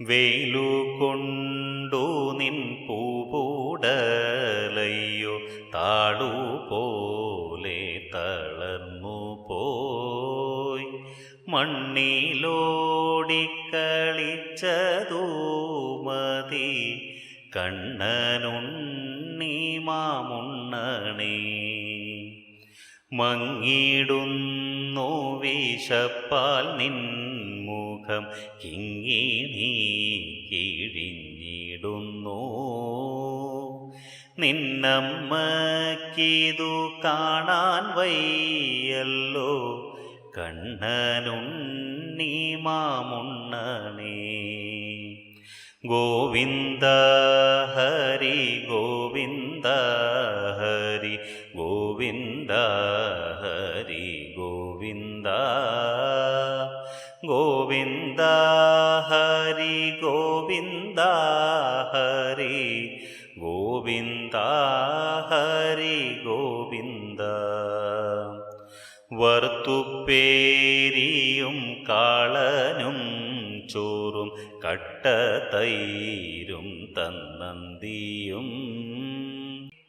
വെയിലു കൊണ്ടു നിൻ പൂപൂടലയ്യോ താളു പോലെ തളർന്നു പോയി മണ്ണിലോടിക്കളിച്ചതൂ മതി കണ്ണനുണ്ണി മാമുണ്ണണേ. മങ്ങിടുന്നു വിശപ്പാൽ നിൻമുഖം കിങ്ങിണി കിഴിഞ്ഞിടുന്നു. നിന്നമ്മക്കിതു കാണാൻ വയ്യല്ലോ. കണ്ണനുണ്ണി മാമുണ്ണണേ ഗോവിന്ദ ഹരി ഗോവിന്ദ ഗോവിന്ദ ഹരി ഗോവിന്ദ ഹരി ഗോവിന്ദ ഹരി ഗോവിന്ദ. വറുത്തുപ്പേരിയും കാളനും ചോറും കട്ടതൈരും തന്നന്തിയും.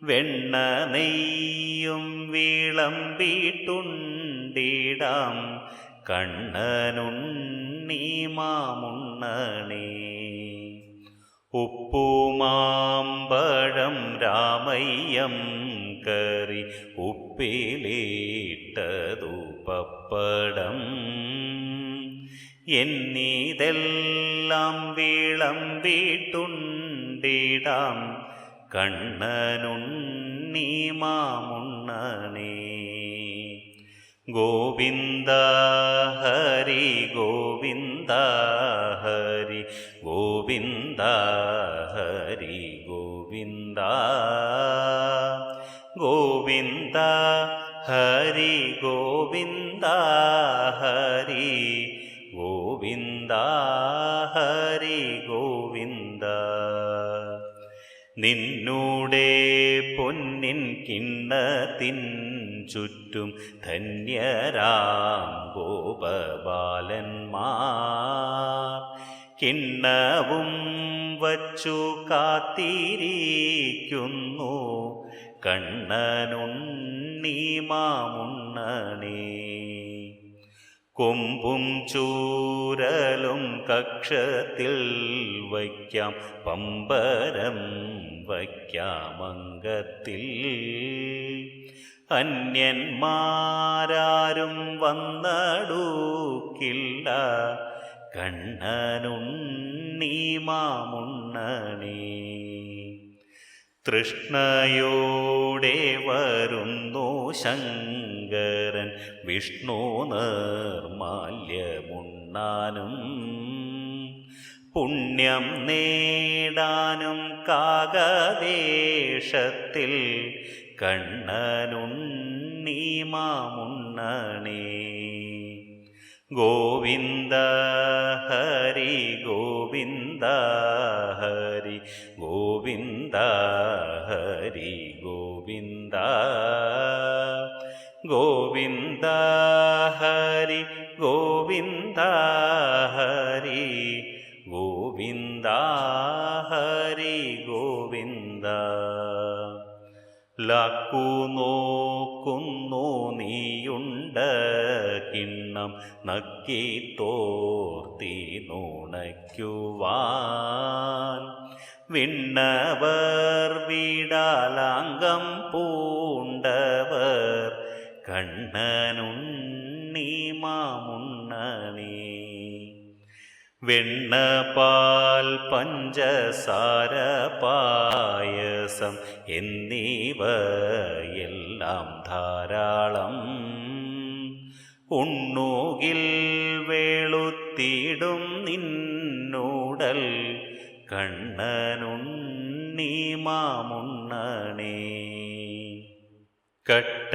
വെണ്ണ നെയ്യും വിളമ്പിട്ടുണ്ടിടാം. കണ്ണനുണ്ണി മാമുണ്ണണേ ഉപ്പുമാമ്പഴം രാമയ്യം കറി ഉപ്പിലിട്ടതു പപ്പടം എന്നിതെല്ലാം വിളമ്പിട്ടുണ്ടിടാം കണ്ണനുണ്ണി മാമുണ്ണണേ ഗോവിന്ദ ഹരി ഗോവിന്ദ ഹരി ഗോവിന്ദ ഹരി ഗോവിന്ദ ഗോവിന്ദ ഹരി ഗോവിന്ദ ഹരി ഗോവിന്ദ ഹരി ഗോവിന്ദ നിന്നൂടെ പൊന്നിൻ കിണ്ണത്തിൻ ചുറ്റും ധന്യരാം ഗോപബാലന്മാർ. കിണ്ണവും വച്ചു കാത്തിരിക്കുന്നു കണ്ണനുണ്ണി മാമുണ്ണണേ കൊമ്പും ചൂരലും കക്ഷത്തിൽ വയ്ക്കാം. പമ്പരം വയ്ക്കാമംഗത്തിൽ അന്യന്മാരാരും വന്നടൂക്കില്ല. കണ്ണനുണ്ണി മാമുണ്ണണേ തൃഷ്ണയോടെ വരുന്നു ശങ്കരൻ വിഷ്ണു നിർമാല്യമുണ്ണാനും പുണ്യം നേടാനും കാകദേശത്തിൽ കണ്ണനുണ്ണി മാമുണ്ണണേ. ഗോവിന്ദ ഹരി ഗോവിന്ദ ഹരി ഗോവിന്ദ ഹരി ഗോവിന്ദ ഗോവിന്ദ ഹരി ഗോവിന്ദ ഹരി ഗോവിന്ദ ഹരി ഗോവിന്ദ. ലക്കു നോക്കുന്നു നീയുണ്ട കിണ്ണം നക്കി തോർത്തി നുണയ്ക്കുവാൻ. വിണ്ണവർ വീടാലാംഗം പൂണ്ടവർ കണ്ണനുണ്ണി മാമുണ്ണണേ വെണ്ണപാൽ പഞ്ചസാര പായസം എന്നിവയെല്ലാം ധാരാളം. ഉണ്ണുകിൽ വെളുത്തിടും നിന്നൂടൽ കണ്ണനുണ്ണി മാമുണ്ണണേ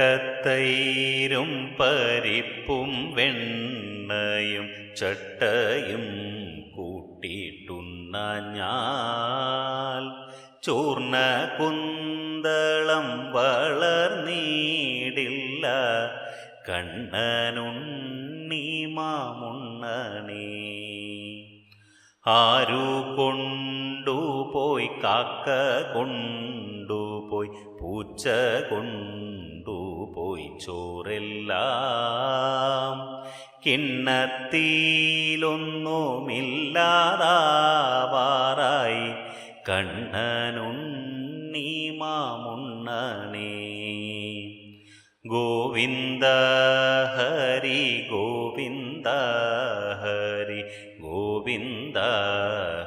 കട്ടത്തൈരും പരിപ്പും വെണ്ണയും ചട്ടയും കൂട്ടിയിട്ടുണ്ണ ഞാൻ. ചൂർണ കുന്തളം വളർന്നീടില്ല കണ്ണനുണ്ണി മാമുണ്ണണേ ആരു കൊണ്ടുപോയി കാക്ക കൊണ്ടുപോയി പൂച്ച കൊണ്ടുപോയി ചോറെല്ലാം. കിണ്ണത്തിലൊന്നുമില്ലാതാവാറായി കണ്ണനുണ്ണി മാമുണ്ണണേ ഗോവിന്ദ ഹരി ഗോവിന്ദ ഹരി ഗോവിന്ദ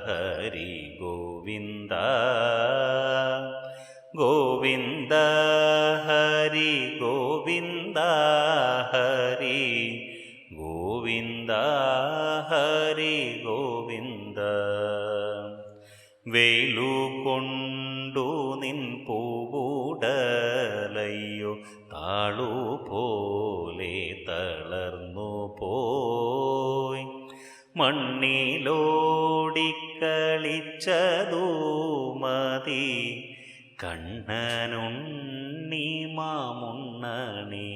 ഹരി ഗോവിന്ദ. ഗോവിന്ദ ഹരി ഗോവിന്ദ ഹരി ഗോവിന്ദ ഹരി ഗോവിന്ദ. വേലു കൊണ്ടു നിൻ പൂവുടലയ്യോ താളു പോലെ തളർന്നു പോയി. മണ്ണിലോടിക്കളിച്ചതു മതി കണ്ണനുണ്ണി മാമുണ്ണണേ